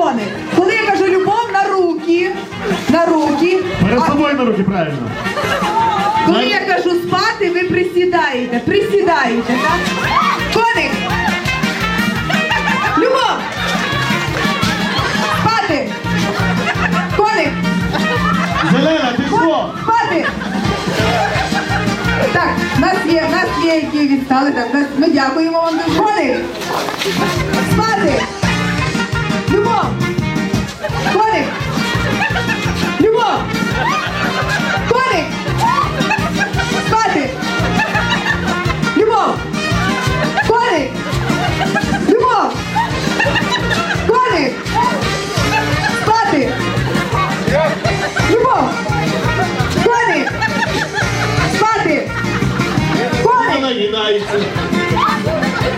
коник. Коли я кажу любов, на руки. На руки. Перед собою на руки, правильно. коли я кажу спати, ви присідаєте. Присідаєте, так? Коник. Любов. Спати. Коник. Зелена, ти що? Спати! Так, в нас є, в нас є, які відстали. Так, в нас, ми дякуємо вам дуже. Коник! Спати!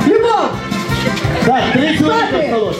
Любов! Так, три чоловіка осталось.